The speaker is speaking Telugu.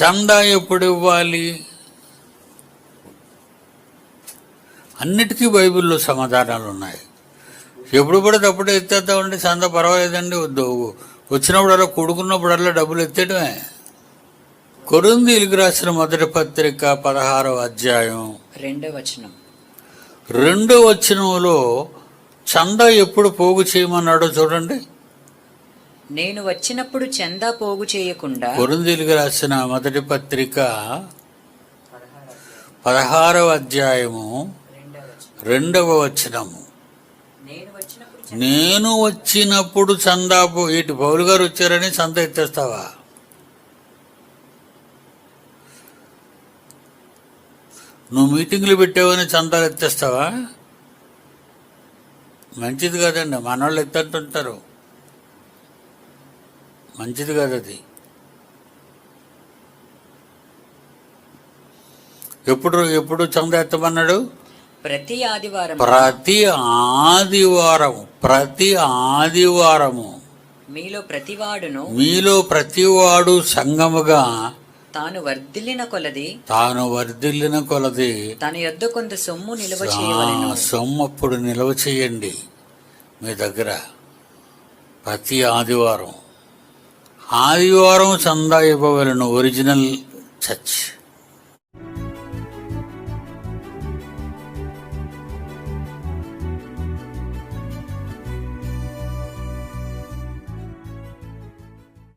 చందా ఎప్పుడు ఇవ్వాలి? అన్నిటికీ బైబిల్లో సమాధానాలు ఉన్నాయి. ఎప్పుడు పడితే అప్పుడు ఎత్తేద్దామండి చందా పర్వాలేదండి వద్దు. వచ్చినప్పుడల్లా కొడుకున్నప్పుడల్లా డబ్బులు ఎత్తేయడమే. కొరిందీలకు రాసిన మొదటి పత్రిక పదహారవ అధ్యాయం. రెండో వచనం. రెండో వచనంలో చందా ఎప్పుడు పోగు చేయమన్నాడో చూడండి. నేను వచ్చినప్పుడు చందా పోగు చేయకుండా కొరిందీలకు రాసిన మొదటి పత్రిక పదహారవ అధ్యాయము రెండవ వచనము. నేను వచ్చినప్పుడు నేను వచ్చినప్పుడు చందా పో ఇటు పౌలు గారు వచ్చారని చందా ఎత్తేస్తావా? నువ్వు మీటింగ్లు పెట్టావని చందాలు ఎత్తేస్తావా? మంచిది కాదండి మనవాళ్ళు ఎత్తంటుంటారు. మంచిది కాదు అది. ఎప్పుడు ఎప్పుడు చందా ఎత్తమన్నాడు? ప్రతి ఆదివారం ప్రతి ఆదివారం ప్రతి ఆదివారము. మీలో ప్రతివాడును మీలో ప్రతివాడు సంగముగా తాను వర్ధిల్లిన కొలది. తాను వర్ధిల్లిన కొలది. తన యొద్ద కొంత సొమ్ము నిల్వ చేయవలెను. ఆ సొమ్ము అప్పుడు నిల్వ చేయండి మీ దగ్గర ప్రతి ఆదివారం. ఆదివారం చందా ఇవ్వవలను ఒరిజినల్ చర్చ్